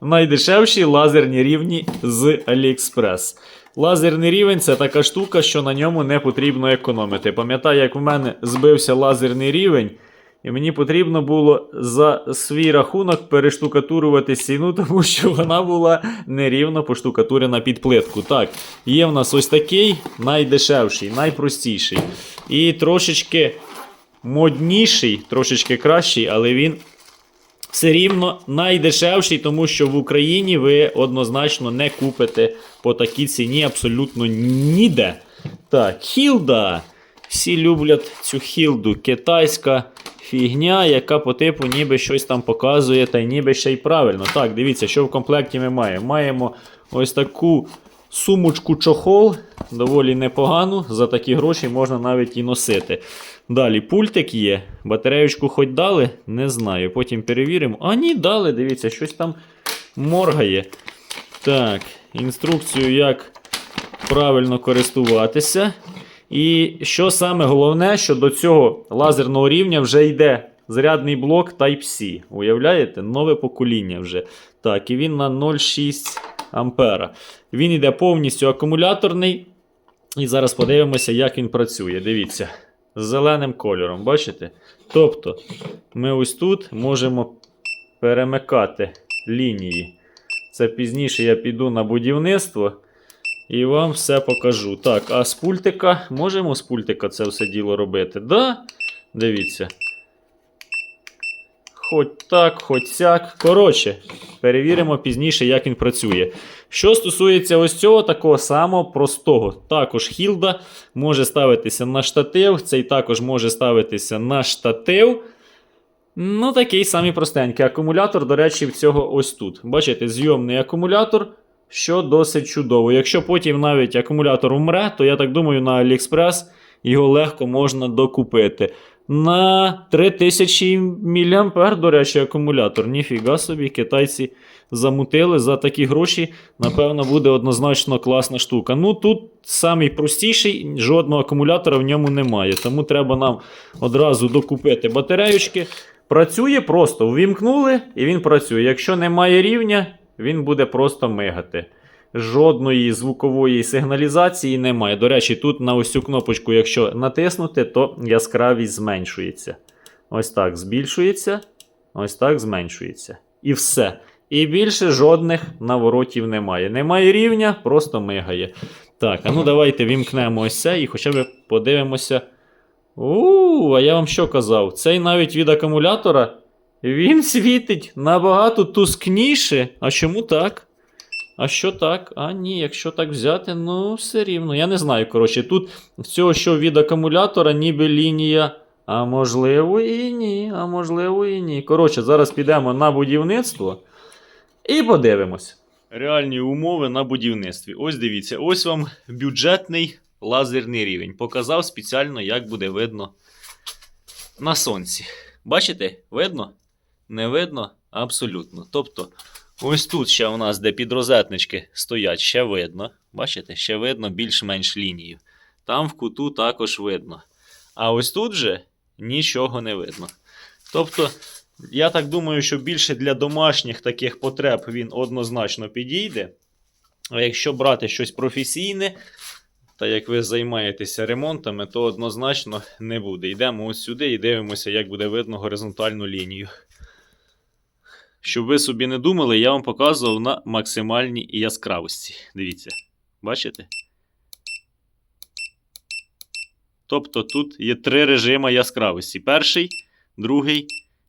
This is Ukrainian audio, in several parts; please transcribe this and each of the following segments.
найдешевші лазерні рівні з AliExpress. Лазерний рівень це така штука, що на ньому не потрібно економити. Пам'ятаю, як в мене збився лазерний рівень, і мені потрібно було за свій рахунок перештукатурувати стіну, тому що вона була нерівно поштукатурена під плитку. Так, є в нас ось такий найдешевший, найпростіший. І трошечки модніший, трошечки кращий, але він все рівно найдешевший, тому що в Україні ви однозначно не купите по такій ціні абсолютно ніде. Так, хілда. Всі люблять цю хілду. Китайська фігня, яка по типу ніби щось там показує, та ніби ще й правильно. Так, дивіться, що в комплекті ми маємо. Маємо ось таку сумочку чохол, доволі непогану. За такі гроші можна навіть і носити. Далі пультик є. Батареючку хоч дали? Не знаю. Потім перевіримо. А ні, дали, дивіться, щось там моргає. Так, інструкцію, як правильно користуватися. І що саме головне, що до цього лазерного рівня вже йде зарядний блок Type-C. Уявляєте? Нове покоління вже. Так, і він на 0,6 ампера. Він йде повністю акумуляторний. І зараз подивимося, як він працює. Дивіться. З зеленим кольором, бачите? Тобто, ми ось тут можемо перемикати лінії. Це пізніше я піду на будівництво і вам все покажу. Так, а з пультика можемо з пультика це все діло робити? Да? Дивіться. Хоч так, хоч сяк. Коротше, перевіримо пізніше, як він працює. Що стосується ось цього такого самого простого, також хілда може ставитися на штатив, цей також може ставитися на штатив. Ну, такий самий простенький. Акумулятор, до речі, в цього ось тут. Бачите, зйомний акумулятор, що досить чудово. Якщо потім навіть акумулятор вмре, то я так думаю, на AliExpress його легко можна докупити. На 3000 мА, до речі, акумулятор. Ніфіга собі, китайці замутили за такі гроші. Напевно, буде однозначно класна штука. Ну тут самий простіший, жодного акумулятора в ньому немає. Тому треба нам одразу докупити батареючки. Працює просто. Ввімкнули і він працює. Якщо немає рівня, він буде просто мигати. Жодної звукової сигналізації немає. До речі, тут на ось цю кнопочку, якщо натиснути, то яскравість зменшується. Ось так збільшується, ось так зменшується. І все. І більше жодних наворотів немає. Немає рівня, просто мигає. Так, а ну давайте вімкнемо ось це і хоча б подивимося. У, а я вам що казав? Цей навіть від акумулятора він світить набагато тускніше. А чому так? А що так? А ні, якщо так взяти, ну все рівно. Я не знаю. Коротше, тут в цього, що від акумулятора, ніби лінія. А можливо і ні. А можливо і ні. Коротше, зараз підемо на будівництво і подивимось. Реальні умови на будівництві. Ось дивіться, ось вам бюджетний лазерний рівень. Показав спеціально, як буде видно на сонці. Бачите? Видно? Не видно? Абсолютно. Тобто, ось тут ще у нас, де підрозетнички стоять, ще видно. Бачите, ще видно більш-менш лінію. Там в куту також видно. А ось тут же нічого не видно. Тобто, я так думаю, що більше для домашніх таких потреб він однозначно підійде. А якщо брати щось професійне, та як ви займаєтеся ремонтами, то однозначно не буде. Йдемо ось сюди і дивимося, як буде видно горизонтальну лінію. Щоб ви собі не думали, я вам показував на максимальній яскравості. Дивіться, бачите? Тобто тут є три режими яскравості: перший, другий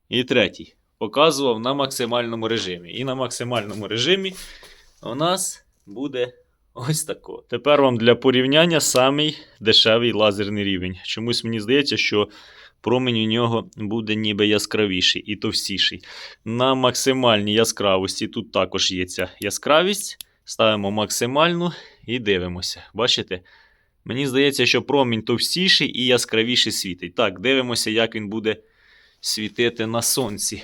і третій. Показував на максимальному режимі. І на максимальному режимі у нас буде ось тако. Тепер вам для порівняння самий дешевий лазерний рівень. Чомусь мені здається, що промінь у нього буде ніби яскравіший і товстіший. На максимальній яскравості тут також є ця яскравість. Ставимо максимальну і дивимося. Бачите? Мені здається, що промінь товстіший і яскравіший світить. Так, дивимося, як він буде світити на сонці.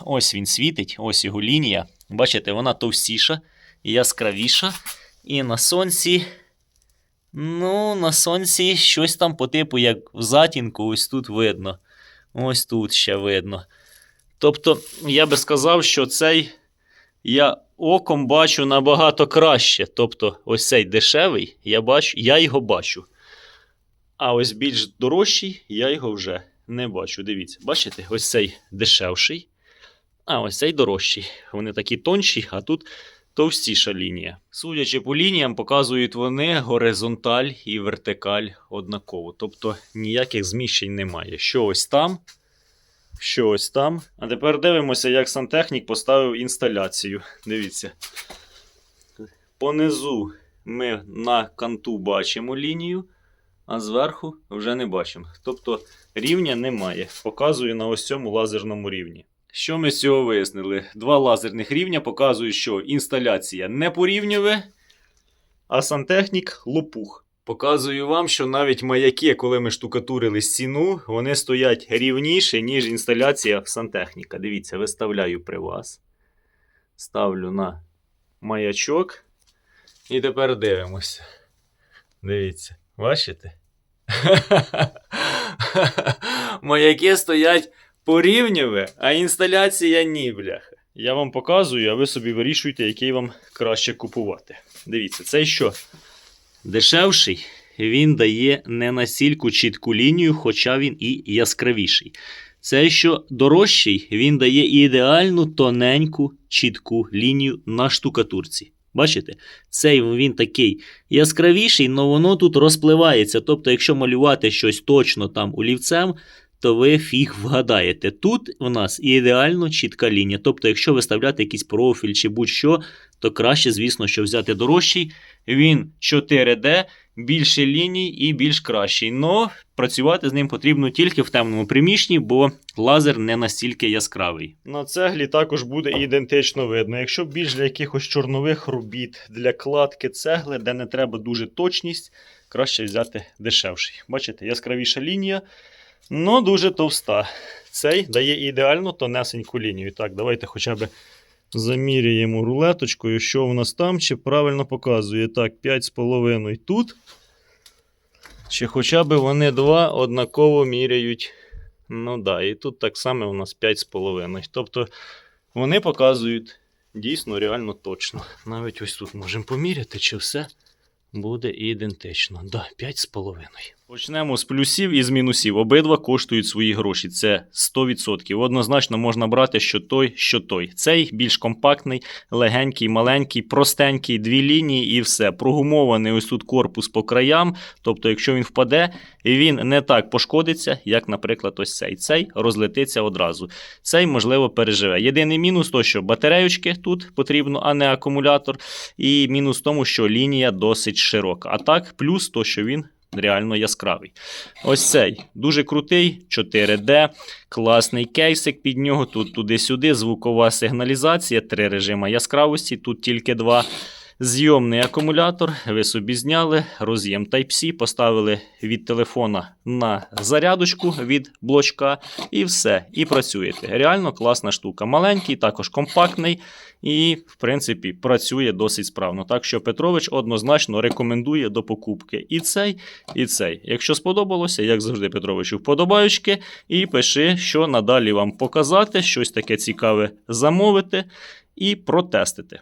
Ось він світить, ось його лінія. Бачите, вона товстіша яскравіша. І на сонці. Ну, на сонці щось там по типу, як в затінку, ось тут видно. Ось тут ще видно. Тобто, я би сказав, що цей я оком бачу набагато краще. Тобто, ось цей дешевий, я бачу, я його бачу. А ось більш дорожчий, я його вже не бачу. Дивіться, бачите, ось цей дешевший, а ось цей дорожчий. Вони такі тонші, а тут товстіша лінія. Судячи по лініям, показують вони горизонталь і вертикаль однаково. Тобто ніяких зміщень немає. Що ось там, що ось там. А тепер дивимося, як сантехнік поставив інсталяцію. Дивіться. Понизу ми на канту бачимо лінію, а зверху вже не бачимо. Тобто рівня немає. Показую на ось цьому лазерному рівні. Що ми з цього вияснили? Два лазерних рівня показують, що інсталяція не порівнює, а сантехнік лопух. Показую вам, що навіть маяки, коли ми штукатурили стіну, вони стоять рівніше, ніж інсталяція сантехніка. Дивіться, виставляю при вас. Ставлю на маячок. І тепер дивимося. Дивіться, бачите? Маяки стоять порівнюве, а інсталяція ні, бляха. Я вам показую, а ви собі вирішуєте, який вам краще купувати. Дивіться, це що? Дешевший, він дає не настільки чітку лінію, хоча він і яскравіший. Це що дорожчий, він дає ідеальну тоненьку, чітку лінію на штукатурці. Бачите? Цей він такий яскравіший, але воно тут розпливається. Тобто, якщо малювати щось точно там олівцем, то ви фіг вгадаєте. Тут у нас ідеально чітка лінія. Тобто, якщо виставляти якийсь профіль чи будь-що, то краще, звісно, що взяти дорожчий. Він 4D, більше ліній і більш кращий. Но працювати з ним потрібно тільки в темному приміщенні, бо лазер не настільки яскравий. На цеглі також буде ідентично видно. Якщо більш для якихось чорнових робіт, для кладки цегли, де не треба дуже точність, краще взяти дешевший. Бачите, яскравіша лінія, но дуже товста. Цей дає ідеально тонесеньку лінію. Так, давайте хоча б заміряємо рулеточкою, що в нас там, чи правильно показує. Так, 5,5 тут. Чи хоча б вони два однаково міряють. Ну да, і тут так само у нас 5,5. Тобто вони показують дійсно реально точно. Навіть ось тут можемо поміряти, чи все буде ідентично. Да, 5,5. Почнемо з плюсів і з мінусів. Обидва коштують свої гроші. Це 100%. Однозначно можна брати що той, що той. Цей більш компактний, легенький, маленький, простенький, дві лінії і все. Прогумований ось тут корпус по краям. Тобто, якщо він впаде, він не так пошкодиться, як, наприклад, ось цей. Цей розлетиться одразу. Цей, можливо, переживе. Єдиний мінус то, що батареючки тут потрібно, а не акумулятор. І мінус в тому, що лінія досить широка. А так, плюс то, що він реально яскравий. Ось цей дуже крутий, 4D, класний кейсик під нього. Тут туди-сюди, звукова сигналізація, три режими яскравості, тут тільки два. Зйомний акумулятор, ви собі зняли, роз'єм Type-C, поставили від телефона на зарядочку від блочка, і все, і працюєте. Реально класна штука. Маленький, також компактний і, в принципі, працює досить справно. Так що Петрович однозначно рекомендує до покупки і цей, і цей. Якщо сподобалося, як завжди, Петровичу, вподобаючки, і пиши, що надалі вам показати, щось таке цікаве замовити і протестити.